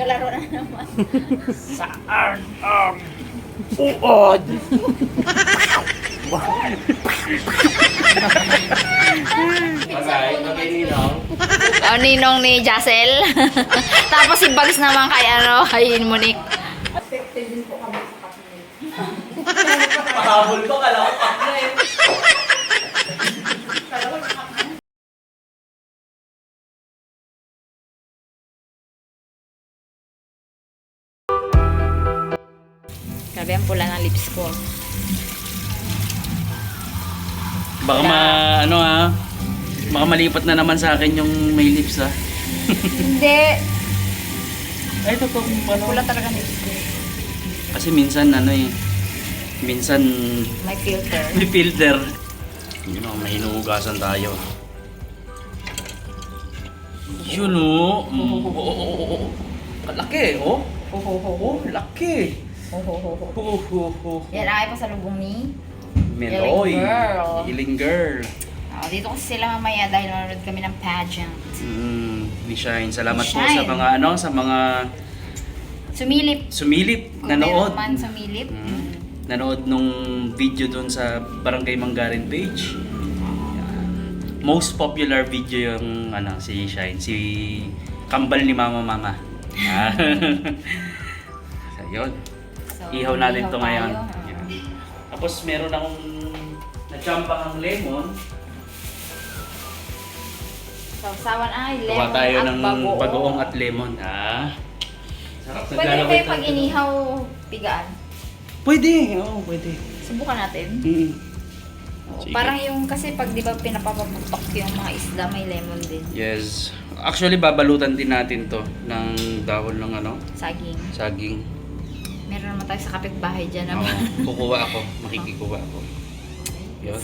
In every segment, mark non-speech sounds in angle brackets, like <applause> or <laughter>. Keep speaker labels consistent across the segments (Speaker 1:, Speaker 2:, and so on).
Speaker 1: Naglalaro na naman. <laughs>
Speaker 2: Saan ang uod? Masay, magininaw.
Speaker 1: O, ninong ni Jacel. <laughs> Tapos si Bugs naman kay ano, kay Monique.
Speaker 2: Pahabol ko, kala ko
Speaker 1: Grabe ang pula ng lips ko.
Speaker 2: Baka ma, ano ha, baka malipat na naman sa akin yung may lips ha. <laughs>
Speaker 1: Hindi.
Speaker 2: Ay, totoo ano.
Speaker 1: Pula talaga ng lips ko.
Speaker 2: Kasi minsan ano eh, minsan
Speaker 1: May filter.
Speaker 2: may filter. Yun o, may inuugasan tayo. Yun o. Mm. Oo, oo, oo, oo. Kalaki, oh. Oh, oh, oh, oh. Laki.
Speaker 1: Ho, ho, ho, ho.
Speaker 2: Oh, oh, oh.
Speaker 1: Yan ay pasalubong ni.
Speaker 2: Meloy.
Speaker 1: Healing girl.
Speaker 2: Girl.
Speaker 1: Ah, dito kasi sila mamaya dahil nanonood kami ng pageant.
Speaker 2: Mm, ni Shine. Salamat
Speaker 1: Ni
Speaker 2: po sa
Speaker 1: Shine.
Speaker 2: mga ano, sa mga
Speaker 1: Sumilip.
Speaker 2: sumilip,
Speaker 1: Kung
Speaker 2: nanood.
Speaker 1: man sumilip.
Speaker 2: Mm. Nanood nung video doon sa Barangay Manggarin page. Yan. Most popular video yung ano si Shine, si Kambal ni Mama Mama. Ah. <laughs> so, yun. Ihaw natin
Speaker 1: ihaw
Speaker 2: to ngayon. Yan. Tapos meron akong na-champang ang lemon.
Speaker 1: Sausawan ay lemon
Speaker 2: Gawa tayo
Speaker 1: at
Speaker 2: ng
Speaker 1: bagoong.
Speaker 2: bagoong at lemon. Ah. Sarap.
Speaker 1: Pwede
Speaker 2: Naglalaway
Speaker 1: ba yung
Speaker 2: tayo.
Speaker 1: pag inihaw pigaan?
Speaker 2: Pwede. Oo, pwede.
Speaker 1: Subukan natin.
Speaker 2: Mm.
Speaker 1: Oo,
Speaker 2: Sige.
Speaker 1: Parang yung kasi pag di ba pinapapaputok yung mga isda may lemon din.
Speaker 2: Yes. Actually, babalutan din natin to ng dahon ng ano,
Speaker 1: Saging.
Speaker 2: saging.
Speaker 1: Meron naman tayo sa kapitbahay dyan.
Speaker 2: Oo,
Speaker 1: naman. <laughs>
Speaker 2: kukuha ako. Makikikuha ako. Yun.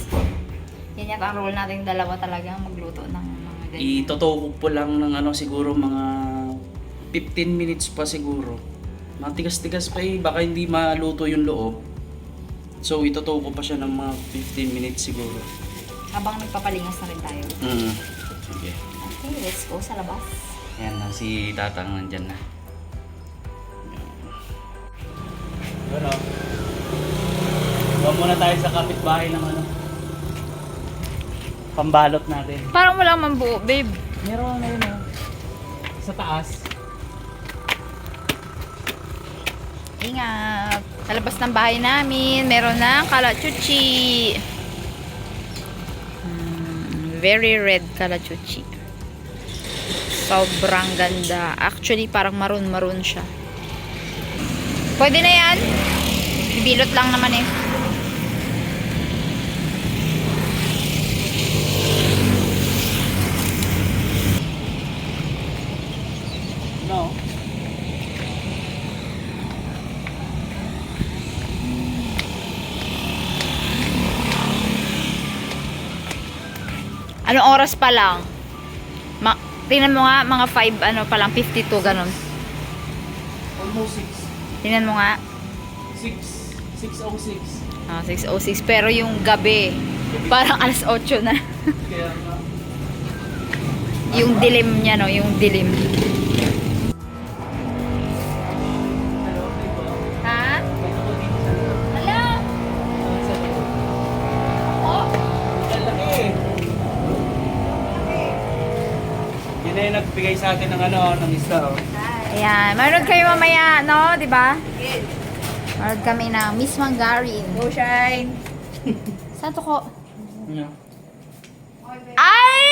Speaker 1: Yan yata ang role nating dalawa talaga magluto ng mga ganyan.
Speaker 2: Itotoko po lang ng ano siguro mga 15 minutes pa siguro. Matigas-tigas pa eh. Baka hindi maluto yung loob. So, itotoko pa siya ng mga 15 minutes siguro.
Speaker 1: Habang nagpapalingas na rin tayo.
Speaker 2: Mm. Sige.
Speaker 1: Okay, let's go sa labas.
Speaker 2: Yan na, si Tatang nandyan na. Ano? Huwag muna tayo sa kapitbahay ng ano. Pambalot natin.
Speaker 1: Parang wala man buo, babe.
Speaker 2: Meron na yun oh. Sa taas.
Speaker 1: Ingat. Sa labas ng bahay namin, meron ng kalachuchi. Hmm, very red kalachuchi. Sobrang ganda. Actually, parang maroon-maroon siya. Pwede na yan. Bilot lang naman eh.
Speaker 2: No.
Speaker 1: Anong oras pa lang? Ma tingnan mo nga, mga 5, ano pa lang, 52, ganun.
Speaker 2: Almost 6.
Speaker 1: Tingnan mo nga.
Speaker 2: 6. 606.
Speaker 1: Ah, 6.06. Pero yung gabi, parang alas 8 na.
Speaker 2: Kaya nga.
Speaker 1: yung dilim niya, no? Yung dilim. Oh?
Speaker 2: Yun na yung nagbigay sa atin ng ano, ng isda oh.
Speaker 1: Ayan. Manood kayo mamaya, no? Di ba? Manood kami ng Miss Mangarin. Go, Shine! <laughs> Saan to ko?
Speaker 2: Yeah.
Speaker 1: Ay!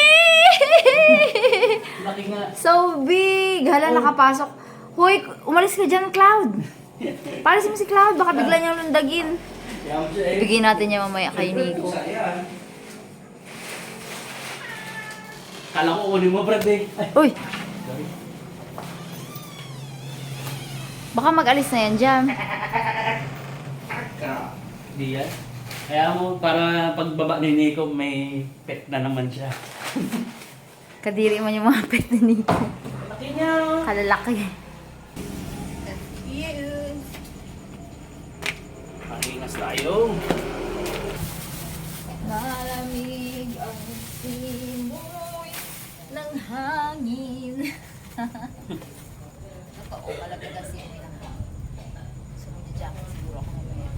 Speaker 2: Laki nga.
Speaker 1: so big! Hala, nakapasok. Hoy, umalis ka dyan, Cloud. Palisin mo si Cloud, baka bigla niyang lundagin. Bigyan natin niya mamaya kay Nico.
Speaker 2: Kala ko kunin mo, Brad eh.
Speaker 1: Uy! Baka mag-alis na yan dyan.
Speaker 2: Di yan. Kaya mo, para pagbaba ni Nico, may pet na naman siya.
Speaker 1: Kadiri man yung mga <laughs> pet ni Nico.
Speaker 2: Laki niya.
Speaker 1: Kalalaki.
Speaker 2: Pakingas tayo.
Speaker 1: Malamig ang simoy ng hangin. <laughs> Totoo. o malamig kasi yung ilang lang. So, magja-jacket siguro ako mamaya.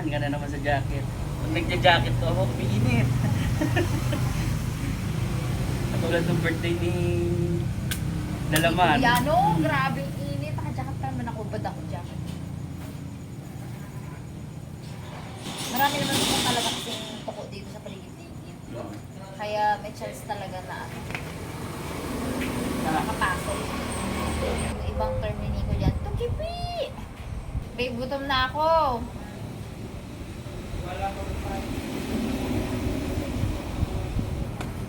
Speaker 2: Yan, gana naman sa jacket. Pag nagja-jacket ko ako, umiinit. <laughs> Katulad ng birthday ni Lalaman.
Speaker 1: Yan o, grabe init. Naka-jacket pa naman ako. Ba't ako jacket? Marami naman po talaga kasing tuko dito sa paligid-ligid. Kaya may chance talaga na ano, makapasok. Yung ibang term ni Nico dyan, Tukipi! Babe, gutom na ako.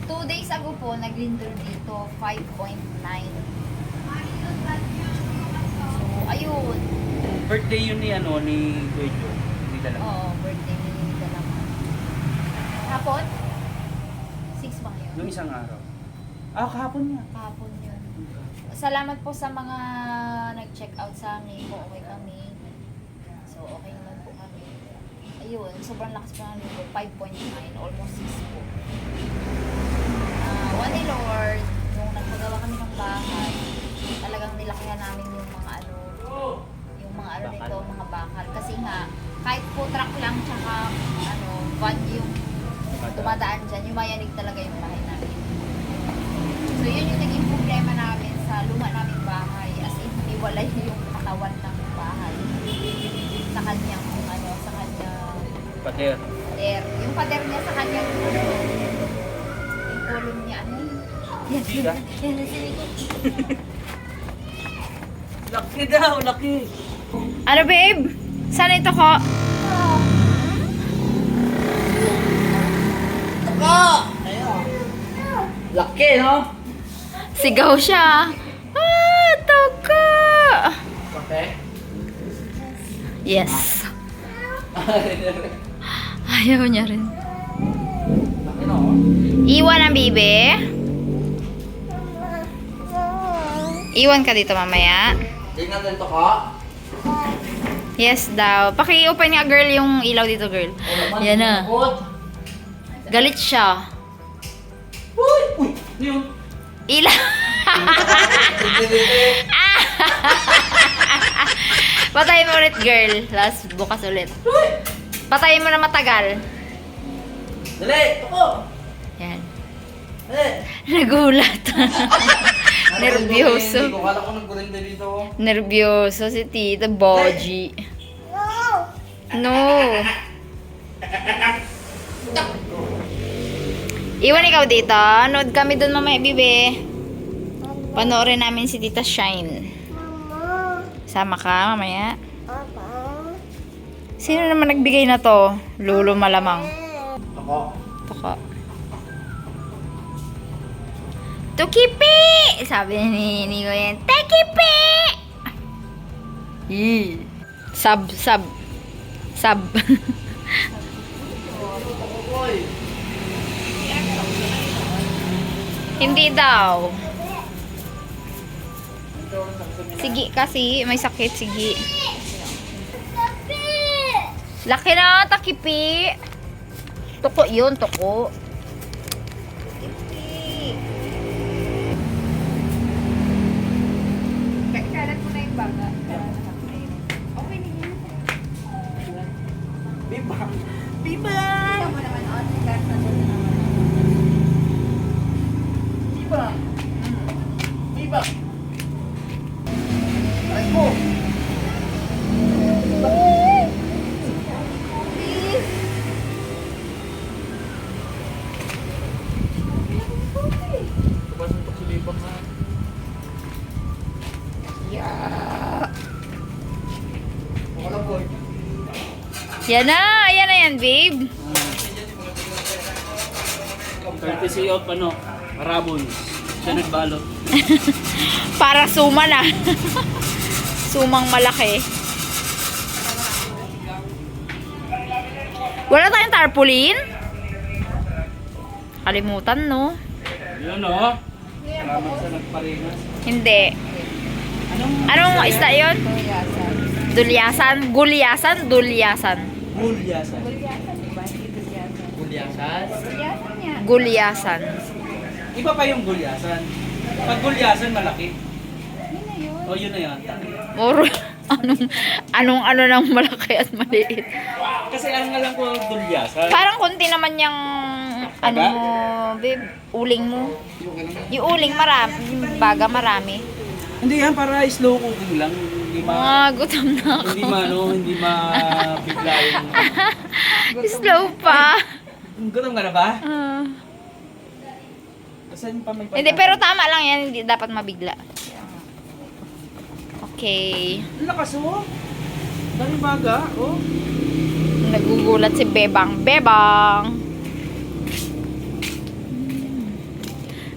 Speaker 1: Two days ago po, nag-lindol dito, 5.9. So, ayun.
Speaker 2: Birthday yun ni ano, ni Kuya. Ni Lalaman.
Speaker 1: Oo, birthday ni Dalaman. Hapon? 6 ba ngayon?
Speaker 2: Yung isang araw. Ah, kahapon niya.
Speaker 1: Kahapon yun. Salamat po sa mga nag-check out sa amin kung okay kami. So, okay naman po kami. Ayun, sobrang lakas po namin po. 5.9, almost 6 po. Ah, one day Lord, nung nagpagawa kami ng bahay, talagang nilakihan namin yung mga ano, yung mga ano nito, mga bakal. Kasi nga, kahit po truck lang, tsaka ano, van yung dumadaan dyan, yung mayanig talaga yung bahay namin. So yun yung naging problema namin sa luma naming bahay. As in, hiwalay <laughs> yung katawan ng bahay. Sa kanyang
Speaker 2: Pater.
Speaker 1: pader. Yung pader niya sa kanyang, ano, yung niya, ano yun? Yan, <laughs>
Speaker 2: Laki daw, laki.
Speaker 1: Ano babe? Saan ito ko?
Speaker 2: Laki, no?
Speaker 1: Sigaw siya. Ah, toka!
Speaker 2: Kape?
Speaker 1: Yes. <laughs> Ayaw niya rin. Iwan ang bibe. Iwan ka dito mamaya.
Speaker 2: Tingnan dito ka.
Speaker 1: Yes daw. Paki-open nga girl yung ilaw dito girl. Yan na. Galit siya.
Speaker 2: Uy! Uy! Ano yun?
Speaker 1: Ilaw. <laughs> <laughs> Patayin mo ulit girl. Last bukas ulit. Patayin mo na matagal.
Speaker 2: Dali! Ako!
Speaker 1: Yan.
Speaker 2: Dali! <laughs>
Speaker 1: Nagulat. <laughs> Nervyoso.
Speaker 2: Hindi ko kala ko nagkurinda dito.
Speaker 1: Nervyoso si Tita Boji. No. Iwan ikaw dito. Nood kami doon mamaya, bibe. Panoorin namin si Tita Shine. Sama ka mamaya. Sino naman nagbigay na to? Lulo malamang.
Speaker 2: Ako?
Speaker 1: Tuka. Tukipi! Sabi ni Nico yan, Tekipi! Yee. Sub, sub. Sub. <laughs> Hindi daw. Sige kasi, may sakit, sige. Laki na, takipi. Tuko yun, tuko. Takipi. Kalat mo na yung baga. Okay na yun.
Speaker 2: Biba! Biba!
Speaker 1: Mo naman, oh, sigaret na doon naman.
Speaker 2: Biba! Ko! Tumasuntok
Speaker 1: Yan na, ayan na yan, babe.
Speaker 2: Courtesy of ano, Rabon. Siya nagbalo. <laughs>
Speaker 1: Para suma na. <laughs> Sumang malaki. Wala tayong tarpaulin? Kalimutan, no?
Speaker 2: Yun o. Salamat sa nagparingas.
Speaker 1: Hindi.
Speaker 2: Anong
Speaker 1: Anong isda yun? Dulyasan? Gulyasan? Dulyasan?
Speaker 2: Gulyasan. Gulyasan?
Speaker 1: Gulyasan.
Speaker 2: Iba pa yung gulyasan. Pag gulyasan, malaki. Oh, yun na yan.
Speaker 1: Moro. <laughs> anong, anong ano ng malaki at maliit.
Speaker 2: Kasi ang alam ko, dulyasan.
Speaker 1: Parang konti naman yung ano mo, babe, uling mo. Yung uling marami, yung baga marami.
Speaker 2: Hindi yan, para slow cooking lang. Hindi ma...
Speaker 1: Mga gutom na ako.
Speaker 2: hindi ma, ano, hindi ma bigla yung... <laughs>
Speaker 1: Slow pa.
Speaker 2: Gutom ka na ba?
Speaker 1: Ah.
Speaker 2: Saan pa may
Speaker 1: hindi, pero tama lang yan. Hindi dapat mabigla. Okay.
Speaker 2: Lakas oh. Baga, oh.
Speaker 1: Nagugulat si Bebang. Bebang!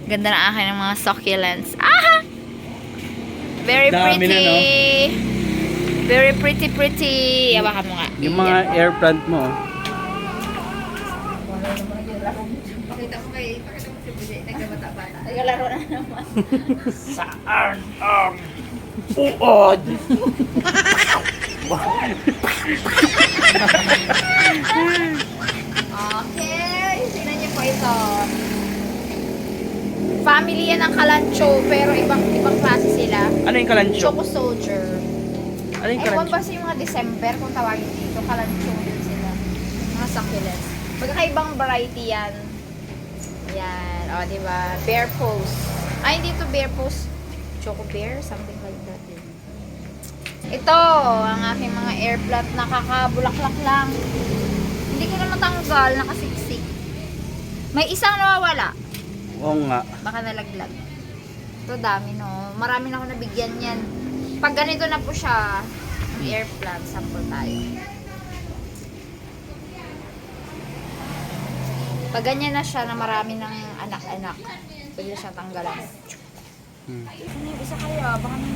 Speaker 1: Ganda na akin ng mga succulents. Ah! Very
Speaker 2: Dami
Speaker 1: pretty.
Speaker 2: na, no?
Speaker 1: Very pretty, pretty. Yawakan mo nga.
Speaker 2: Yung mga air plant mo.
Speaker 1: Pakita ko kay, pakita ko si Budi, nagkabata-bata. Naglalaro na naman. <laughs>
Speaker 2: Saan ang uod? <laughs>
Speaker 1: Okay, tingnan niyo po ito. Family yan ng Kalancho, pero ibang ibang klase sila.
Speaker 2: Ano yung kalancho?
Speaker 1: Choco Soldier.
Speaker 2: Ano yung
Speaker 1: Ewan
Speaker 2: kalancho?
Speaker 1: ba sa yung mga December kung tawagin dito, Kalancho yun sila. Mga succulents. Magkakaibang variety yan. Yan, o oh, diba? Bear pose. Ay, hindi to bear pose. Choco bear, something like that. Din. Ito, ang aking mga air plant, nakakabulaklak lang. Hindi ko na matanggal, nakasiksik. May isang nawawala.
Speaker 2: Oo nga.
Speaker 1: Baka nalaglag. Ito dami no. Marami na ako nabigyan yan. Pag ganito na po siya, ang air plant, sample tayo. Pag ganyan na siya na marami ng anak-anak, pwede siya tanggalan.
Speaker 2: Hmm.
Speaker 1: Ano yung isa kaya? Baka nang...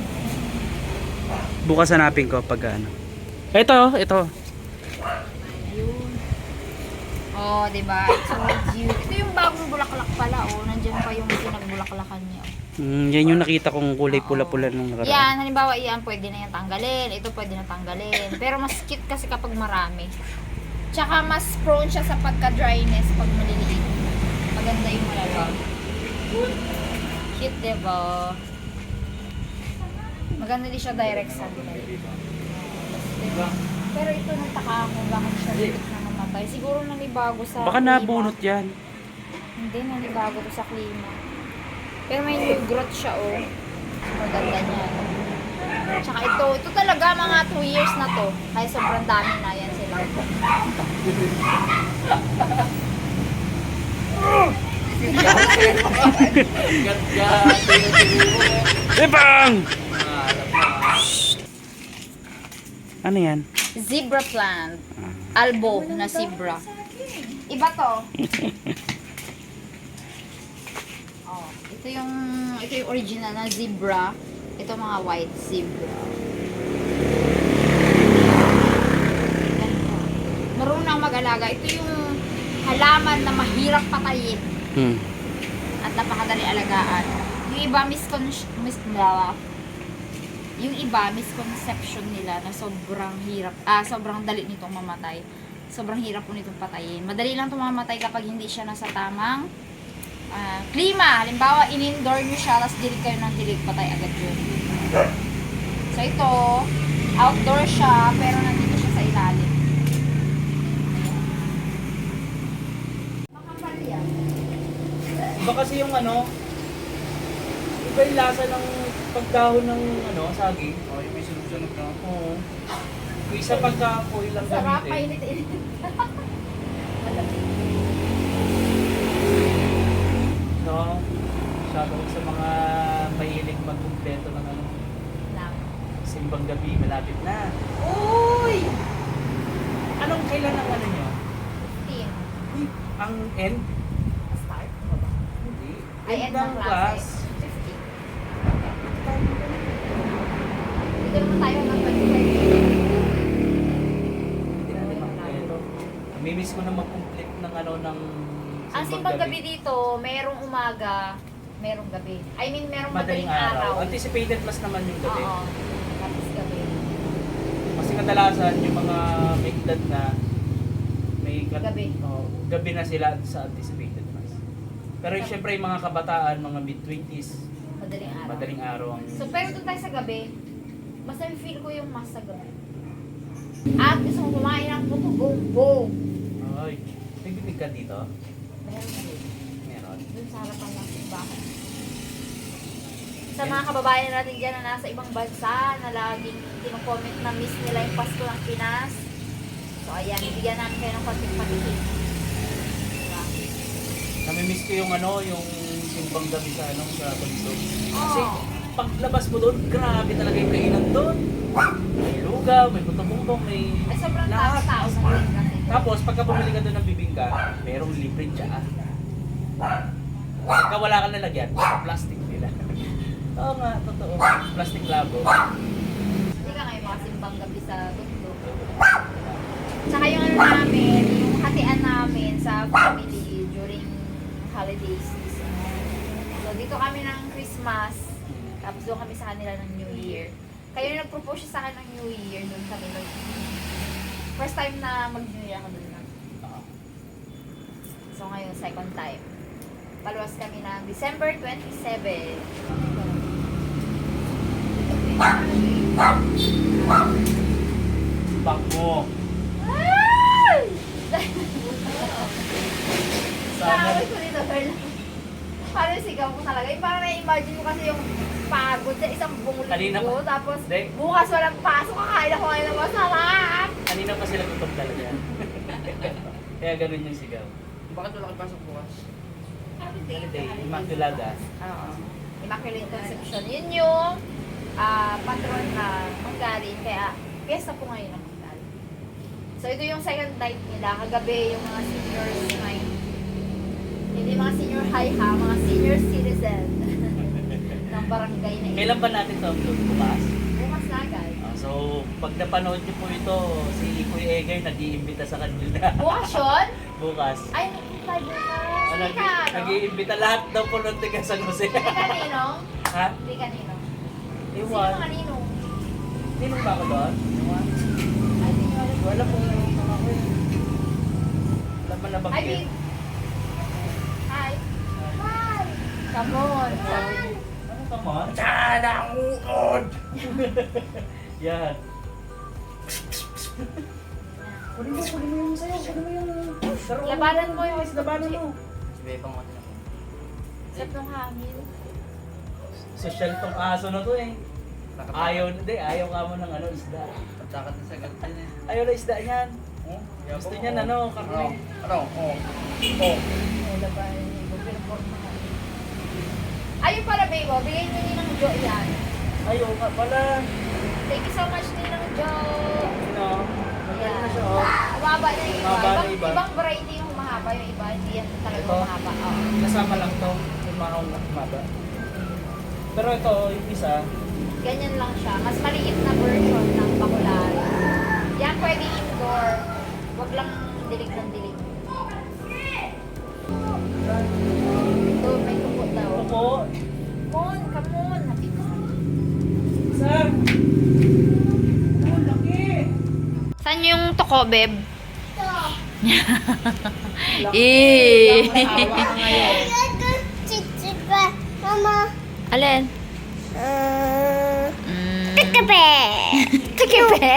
Speaker 2: Bukas hanapin ko pag ano. Ito, ito.
Speaker 1: Oh, di ba? So cute. Ito yung bagong bulaklak pala, oh. Nandiyan pa yung pinagbulaklakan niya.
Speaker 2: Mm, yan yung nakita kong kulay pula-pula nung nakaraan.
Speaker 1: Yan, halimbawa yan, pwede na yan tanggalin. Ito pwede na tanggalin. Pero mas cute kasi kapag marami. Tsaka mas prone siya sa pagka-dryness pag maliliit. Maganda yung malalawag. Cute, diba? Maganda din siya direct sunlight. Diba? Pero ito nagtaka ako bakit siya liit na namatay. Siguro nanibago sa
Speaker 2: Baka
Speaker 1: klima.
Speaker 2: nabunot yan.
Speaker 1: Hindi, nanibago to sa klima. Pero may new growth siya, oh. Maganda niya. Tsaka ito, ito talaga mga 2 years na to. Kaya sobrang dami na yan sila. <laughs>
Speaker 2: Ibang! Ano yan?
Speaker 1: Zebra plant. Albo na zebra. Iba to. <laughs> oh, ito yung ito yung original na zebra. Ito mga white zebra. Marunong mag-alaga. Ito yung halaman na mahirap patayin
Speaker 2: Hmm.
Speaker 1: at napakadali alagaan. Yung iba miscon mis blah, yung iba misconception nila na sobrang hirap ah sobrang dali nitong mamatay. Sobrang hirap po nitong patayin. Madali lang itong mamatay kapag hindi siya nasa tamang ah, klima. Halimbawa, in-indoor nyo siya, tapos dilig kayo ng dilig, patay agad yun. So ito, outdoor siya, pero nandito siya sa ilalim. Makapal yan.
Speaker 2: Iba kasi yung ano, iba yung lasa ng pagdahon ng ano, saging. Oh, yung may sunog-sunog na. Oo. Yung isa pagka-foil lang
Speaker 1: Sarap,
Speaker 2: gamitin.
Speaker 1: painit-init. <laughs>
Speaker 2: No? Masyado ko sa mga mahilig magkumpleto ng ano,
Speaker 1: Lang.
Speaker 2: simbang gabi, malapit na.
Speaker 1: Uy!
Speaker 2: Anong kailan ang ano nyo?
Speaker 1: Team.
Speaker 2: Uy, ang end?
Speaker 1: Start?
Speaker 2: Hindi.
Speaker 1: Ay, end ng class. 50. Dito naman tayo ng 25.
Speaker 2: Hindi natin makumpleto. Namimiss ko na mag-complete ng ano ng
Speaker 1: Ang simbang gabi dito, merong umaga, merong gabi. I mean, merong
Speaker 2: Madaling
Speaker 1: madaling araw.
Speaker 2: araw. Anticipated mas naman yung gabi.
Speaker 1: Oo. Tapos gabi.
Speaker 2: Kasi kadalasan yung mga may edad na may kat-
Speaker 1: Gabi.
Speaker 2: Oh, gabi na sila sa anticipated mass. Pero yung syempre yung mga kabataan, mga mid-20s,
Speaker 1: Madaling araw.
Speaker 2: Madaling araw ang...
Speaker 1: So, pero doon tayo sa gabi, mas feel ko yung mas sa gabi. At gusto ko kumain ng puto bumbong.
Speaker 2: Ay, may bibig ka dito?
Speaker 1: Meron. Doon sa harapan ng simbahan. Sa mga kababayan natin dyan na nasa ibang bansa na laging kinocomment na miss nila yung Pasko ng Pinas. So ayan, bigyan namin kayo ng konting patikin. Diba?
Speaker 2: Namimiss ko yung ano, yung simbang gabi sa ano, sa Tondo. Kasi
Speaker 1: Oh.
Speaker 2: Paglabas mo doon, grabe talaga yung kainan doon. May lugaw, may puto-bumbong, may
Speaker 1: Ay, sobrang
Speaker 2: lahat.
Speaker 1: tao-tao sa kasi.
Speaker 2: Tapos, pagka bumili ka doon ng bibingka, merong libre tsaa. Pagka wala kang lalagyan, plastic nila. <laughs> Oo nga, totoo. Plastic labo.
Speaker 1: Hindi ka ngayon makasimpang gabi sa Tondo. Tsaka yung ano namin, yung hatian namin sa family during holiday season. So dito kami ng Christmas, tapos doon kami sa kanila ng New Year. Kayo yung nag-propose siya sa akin ng New Year, doon kami nag First time na mag-New Year ako doon na. So ngayon, second time. Paluwas kami ng December 27.
Speaker 2: Bak mo.
Speaker 1: Ay!
Speaker 2: Sana.
Speaker 1: Sabi ko dito, girl. Parang sigaw ko talaga. Yung parang na-imagine ko kasi yung pagod sa isang buong
Speaker 2: Kanina
Speaker 1: linggo.
Speaker 2: pa.
Speaker 1: Tapos
Speaker 2: Hindi.
Speaker 1: bukas walang pasok. Kakain ako ngayon ng masarap.
Speaker 2: Kanina pa sila gutom talaga. <laughs> Kaya ganun yung sigaw.
Speaker 3: Bakit wala kayo pasok bukas?
Speaker 2: Holiday, Immaculada.
Speaker 1: Oo. Immaculate Conception. Yun yung ah, patron na Manggarin. Kaya, piyesta po ngayon ng Manggarin. So, ito yung second night nila. Kagabi, yung mga seniors night. Hindi mga senior high ha, mga senior citizen barangay na ito.
Speaker 2: Kailan ba natin ito upload? Bukas?
Speaker 1: Bukas na, guys.
Speaker 2: Ah, so, pag napanood niyo po ito, si Kuya Egay nag-iimbita sa kanila. <laughs>
Speaker 1: Bukas yun?
Speaker 2: Bukas.
Speaker 1: Ay, tayo bukas.
Speaker 2: Ah,
Speaker 1: ka, no?
Speaker 2: Nag-iimbita lahat daw po ng tiga San Jose.
Speaker 1: Hindi kanino? <laughs>
Speaker 2: ha?
Speaker 1: Hindi kanino. Sino
Speaker 2: Iwan.
Speaker 1: mga nino?
Speaker 2: Sinong ba ako doon? Iwan.
Speaker 1: Ay, hindi nyo alam.
Speaker 2: Wala po yung mga ko eh. Wala man
Speaker 1: Ay. Big. Hi. Hi. Come on.
Speaker 2: Ano mo? Sana uod! Yan. Kunin mo, kunin mo yung sayo, kunin mo yung... Saro,
Speaker 1: Labanan mo yung
Speaker 2: Labanan mo.
Speaker 3: Si pang mati na po.
Speaker 1: Sarap ng hangin.
Speaker 2: Social tong aso na to eh. Ayaw, hindi, ayaw ka mo ng ano, isda.
Speaker 3: Pagtakat na sa gantin eh.
Speaker 2: Ayaw na isda niyan. Gusto niyan ano, karne.
Speaker 3: Ano? Oh. Oh.
Speaker 1: Ay, labanan mo. Ayun pala, babe. oh. Bigay nyo ni ng Jo yan.
Speaker 2: Ayaw nga pala.
Speaker 1: Thank you so much ni ng Jo.
Speaker 2: Sino? Magkano na siya oh.
Speaker 1: Humaba na yung iba.
Speaker 2: Humaba na
Speaker 1: Ibang,
Speaker 2: iba.
Speaker 1: ibang variety yung humaba. Yung iba, hindi yan talaga
Speaker 2: Ito?
Speaker 1: humaba. Oo.
Speaker 2: Kasama lang to. Yung mga umaba. Pero ito, yung isa,
Speaker 1: Ganyan lang siya. Mas maliit na version ng bakulan. Yan pwede indoor. Huwag lang dilig ng dilig. Ito, may tupo daw.
Speaker 2: Opo.
Speaker 1: Mon, come on.
Speaker 2: Sir! Oh, laki!
Speaker 1: Saan yung toko, beb? <laughs> Eh.
Speaker 4: Mama.
Speaker 1: Alin?
Speaker 4: Uh,
Speaker 1: Mm.
Speaker 4: Tekabe.
Speaker 1: Tikipe.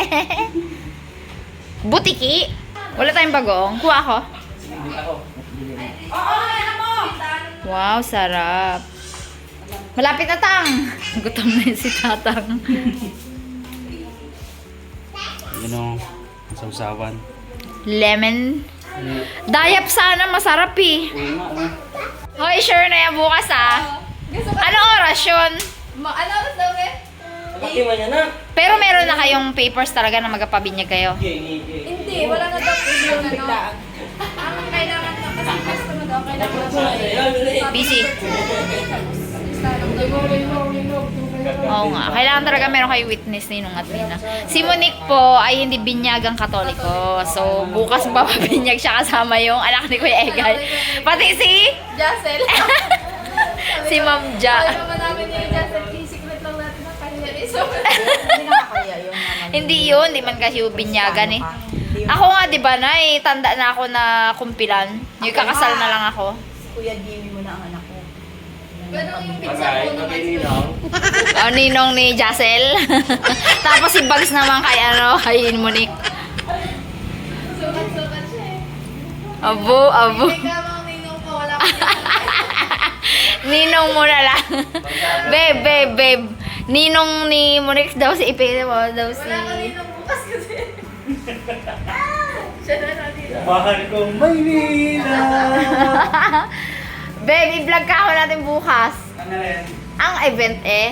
Speaker 1: Butiki. Wala tayong bagong. Kuha ako.
Speaker 2: Hindi ako.
Speaker 1: Wow, sarap. Malapit na tang. <laughs> Gutom na yun si tatang.
Speaker 2: Ano, sausawan.
Speaker 1: Lemon. Dayap sana, masarap eh.
Speaker 2: Ano?
Speaker 1: Hoy, sure na yan bukas ah. Ano oras yun?
Speaker 2: Laki man yan na.
Speaker 1: Pero meron na kayong papers talaga na magapabinyag kayo.
Speaker 5: Hindi, wala na daw po yung ano. Ang kailangan
Speaker 1: Busy. Oo nga. Kailangan talaga meron kayo witness ni nung Athena. Si Monique po ay hindi binyagang katoliko. So, bukas papabinyag siya kasama yung anak ni Kuya Egay. Pati si...
Speaker 5: Jassel. <laughs>
Speaker 1: Si Ma'am Ja.
Speaker 5: naman namin ni Jassel, secret lang natin ang kanya So,
Speaker 1: Hindi nakakaya yun. Hindi yun. Hindi man kasi yung binyagan eh. Ako nga, di ba na eh, tanda na ako na kumpilan. Yung kakasal na lang ako.
Speaker 6: Kuya Jimmy mo na ang anak ko.
Speaker 5: Pero yung pizza ko naman
Speaker 1: O, ninong ni Jacel. <laughs> Tapos si Bugs naman kay ano, kay Monique.
Speaker 5: Sukat-sukat siya eh.
Speaker 1: Abo, abo.
Speaker 5: Hindi ka mga ninong ko, wala ko <laughs>
Speaker 1: Ninong mo na lang. babe, babe, babe. Ninong ni Monique daw si Ipe daw si...
Speaker 5: Wala ka ninong bukas kasi. <laughs>
Speaker 2: Mahal kong Maynila. <laughs>
Speaker 1: babe, i-vlog ka ako natin bukas.
Speaker 2: Ano rin?
Speaker 1: Ang event eh.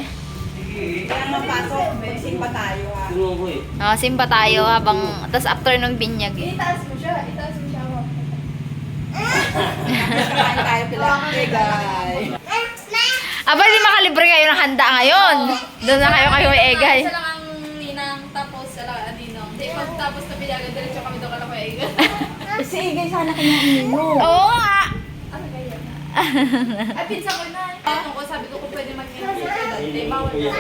Speaker 6: Kaya mapasok, basic pa tayo ha.
Speaker 2: Tulungan ko eh.
Speaker 1: Oh, simpa tayo habang... Tapos after nung binyag eh.
Speaker 5: Itaas mo siya, itaas mo siya. <laughs>
Speaker 6: Kain tayo pilate, guys.
Speaker 1: Aba, di makalibre kayo ng handa ngayon. Doon na kayo kayo may egay.
Speaker 5: Isa lang ang ninang, tapos isa lang ang ninong. Hindi, pag tapos na pinagan, diretso kami doon ka lang kay Egan.
Speaker 6: Si Igay sana kanya uminom.
Speaker 1: Oo nga.
Speaker 5: Ano kaya na? <laughs> Ay, pinsa ko na. Tanong ko, sabi ko kung pwede dati. Hindi, bawal na.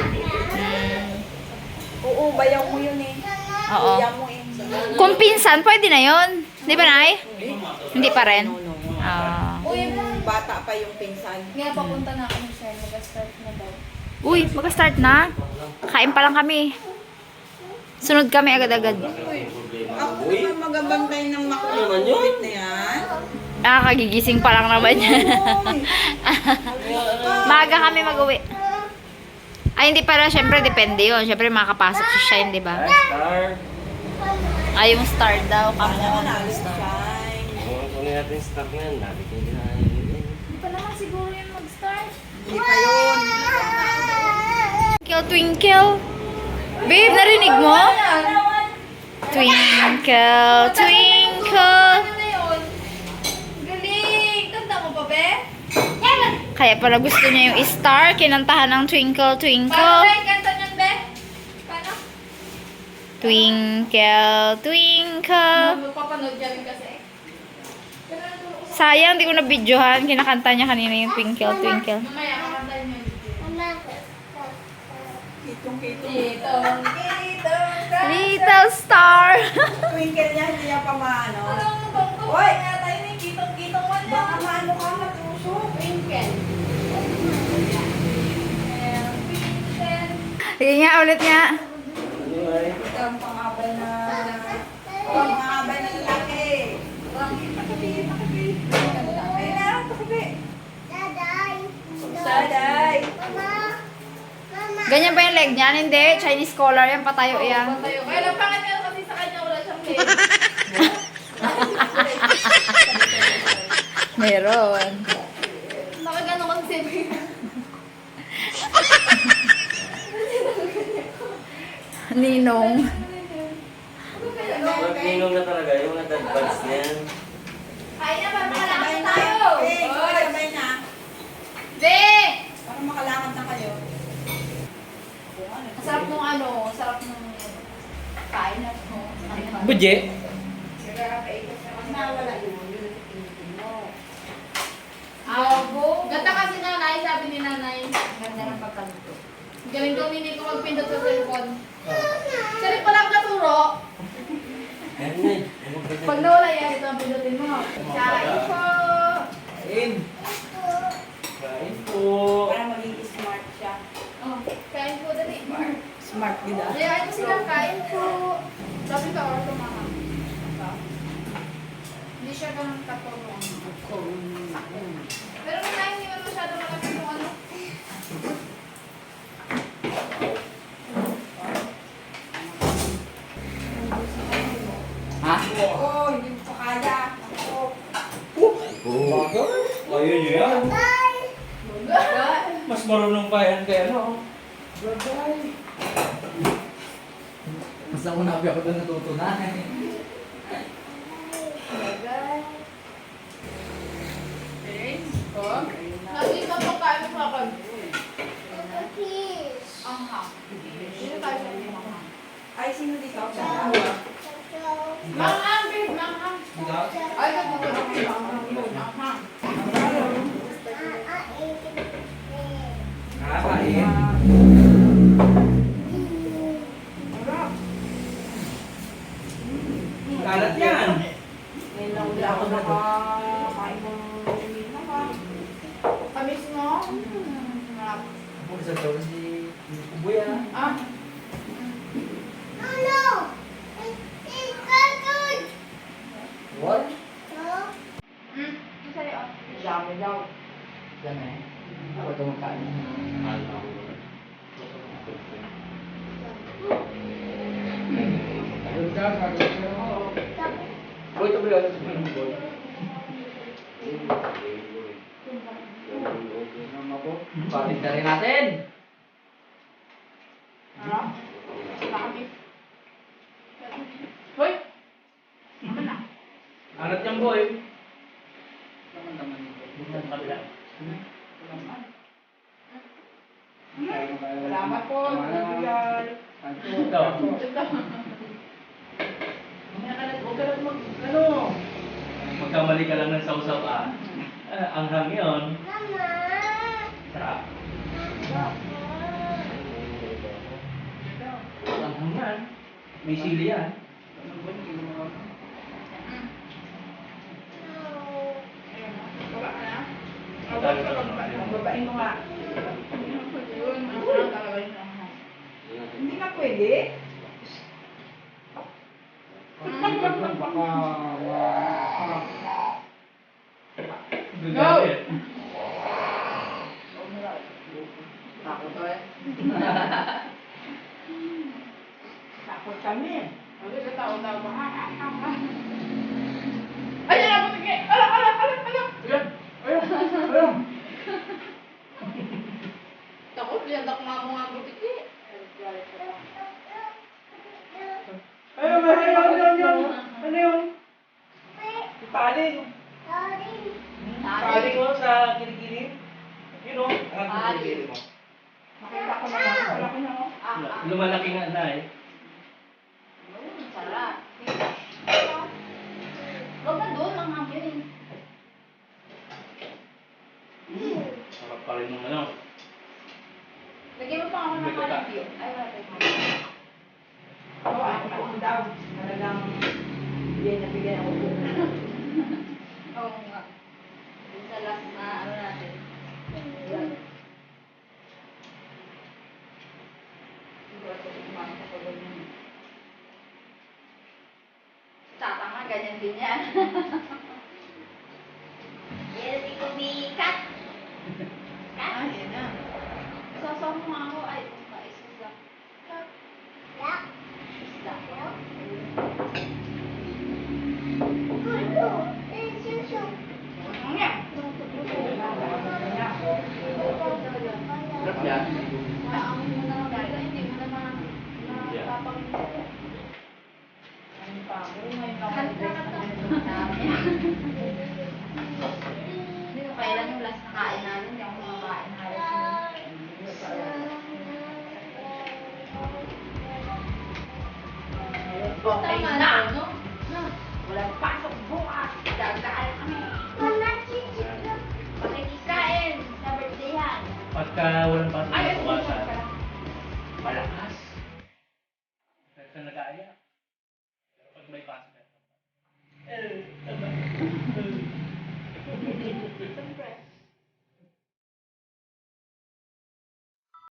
Speaker 6: Oo, bayaw mo yun eh.
Speaker 1: Oo.
Speaker 6: Bayaw mo eh.
Speaker 1: Kung pinsan, pwede na yon. Di ba, Nay? Hindi pa rin. Ah.
Speaker 5: Uy,
Speaker 6: bata pa yung pinsan.
Speaker 5: nga papunta na kami siya. Mag-start na daw.
Speaker 1: Uy, mag-start na. Kain pa lang kami. Sunod kami agad-agad.
Speaker 6: Ako naman magabantay ng makulit na yan.
Speaker 1: Ah, kagigising pa lang naman niya. <laughs> Maaga kami mag-uwi. Ay, hindi pala. Siyempre, depende yun. Siyempre, makakapasok si Shine, di ba?
Speaker 2: Star.
Speaker 1: Ay, yung star daw. Kami
Speaker 6: Ano
Speaker 1: naman
Speaker 6: na,
Speaker 1: yung star.
Speaker 6: shine.
Speaker 2: Kunin natin yung star na yan. Nabi ko hindi na
Speaker 5: Hindi pa naman siguro yung mag-start.
Speaker 6: Hindi pa yun.
Speaker 1: Twinkle, twinkle. Babe, narinig mo? Twinkle, twinkle.
Speaker 5: Ano? Galing! Tanda mo pa, be?
Speaker 1: Kaya pala gusto niya yung star. Kinantahan ng twinkle,
Speaker 5: Paano
Speaker 1: twinkle.
Speaker 5: ba yung kanta niyan, be? Paano?
Speaker 1: Twinkle, twinkle.
Speaker 5: Magpapanood niya rin kasi. Ano.
Speaker 1: Sayang, di ko na videohan. Kinakanta niya kanina yung twinkle, twinkle.
Speaker 5: Mamaya, kakantahin yung
Speaker 6: Kitong-kitong.
Speaker 5: Kitong, kitong,
Speaker 1: Little star. <laughs>
Speaker 6: Twinkle niya, hindi niya pa maano.
Speaker 5: Kaya tayo na yung kitong, kitong mo niya?
Speaker 6: Baka maano ka matusok.
Speaker 5: Twinkle. Twinkle.
Speaker 1: Sige nga, ulit nga.
Speaker 6: Ito ang pangabay na... Pangabay na lalaki. Pakabi, pakabi. Ayun na, pakabi. Saday.
Speaker 1: Ganyan ba yung leg niyan? Hindi. Chinese collar yan. Patayo yan.
Speaker 5: Tayo. Kaya lang pangat niya kasi sa kanya wala siyang leg. <laughs>
Speaker 1: Meron.
Speaker 5: Nakagano kasi sabi.
Speaker 1: Ninong.
Speaker 2: Ninong na talaga yung nag-advance na yan.
Speaker 5: Kaya
Speaker 6: na.
Speaker 5: tayo?
Speaker 6: Eh,
Speaker 5: Hoy!
Speaker 6: sabay na.
Speaker 5: Be!
Speaker 6: Para makalakad na kayo.
Speaker 5: Sarap nung ano, sarap nung kain na to.
Speaker 2: Budje.
Speaker 5: Abo. Ganda kasi nanay, sabi ni nanay. Ganda ng pagkaluto. Galing daw ni Nico magpindot sa cellphone. Sali pa lang naturo.
Speaker 2: Na.
Speaker 5: Pag nawala yan, ito ang pindutin mo. Kain po.
Speaker 2: Kain. Kain po.
Speaker 6: Para maging smart siya.
Speaker 5: Oh, kain po dali.
Speaker 6: Smart din ah.
Speaker 5: Hayaan mo sila kain po. Sabi ka, or tumama. Hindi siya ganun katulong. Pero may hindi naman masyado malaki yung ano.
Speaker 6: Oo, hindi mo pa kaya. Ako.
Speaker 2: Oh. Ayun nyo yan. Mas marunong pa yan kaya no.
Speaker 3: Mas ako nabi ako doon natutunan.
Speaker 5: Oh. Nandito ang pagkain mo ako. Ang hap. Sino tayo sa? Manghang.
Speaker 6: Ay, sino dito?
Speaker 5: Manghang, babe. Manghang. Ay, nagbuto na kayo. Manghang.
Speaker 2: Kakain. Kalat yan.
Speaker 6: Ngayon lang ulit ako nakakain ng na ka.
Speaker 5: Kamis mo?
Speaker 3: Isa daw si Kuya.
Speaker 5: Ah,
Speaker 4: Ano?
Speaker 3: What?
Speaker 5: hmm. Sorry, oh.
Speaker 3: Dami daw. Dami. Ako ito magkain. Boy, ito ba yun? Boy. Bakit na rin natin?
Speaker 5: Kami. Hoy! Ano na?
Speaker 2: Angat niyang boy.
Speaker 5: Salamat po. Bibigyan.
Speaker 2: Ito.
Speaker 5: Huwag ka na huwag ka na mag... Ano?
Speaker 2: Magkamali ka lang ng sausaw ah. Ah, ang hang yun.
Speaker 4: Mama.
Speaker 2: Sarap. Ang hang yan. May sili yan.
Speaker 5: Babain mo nga.
Speaker 6: Hindi na pwede.
Speaker 2: Gagawin.
Speaker 5: Takot to eh.
Speaker 6: Takot kami.
Speaker 5: Kasi sa tao na ba? Ay, yan ako tingin! Ala, ala, ala, ala!
Speaker 3: Ayan! Ayan! Ayan!
Speaker 5: Takot, yan ako nga mo nga gupiti.
Speaker 3: Ayun! Ayun! Ayun! Ayun! Ano yun? Paling! Paling mo sa kilikili? Yun o. Ang kilikili mo.
Speaker 5: Makita ko na lang. Wala ko na ako. Ah, ah.
Speaker 2: Lumalaki nga na eh.
Speaker 1: Mm, sarap. Huwag na doon, ang hangin.
Speaker 2: Sarap pa rin ng ano.
Speaker 1: Lagyan mo pa ako ng
Speaker 2: May gata.
Speaker 1: kalipyo. Ay, wala tayo.
Speaker 6: Oo, ako po daw. Talagang bigyan na bigyan ako po.
Speaker 1: Oo nga. Yung sa last na ano natin. Yan. Siguro ito kumakain sa pagod niya. Tata nga, ganyan din yan. Yes, ikaw bikat. Kat? Ah, yan na. Sasaw mo nga ako. Ay, paisisla. Isla. Ano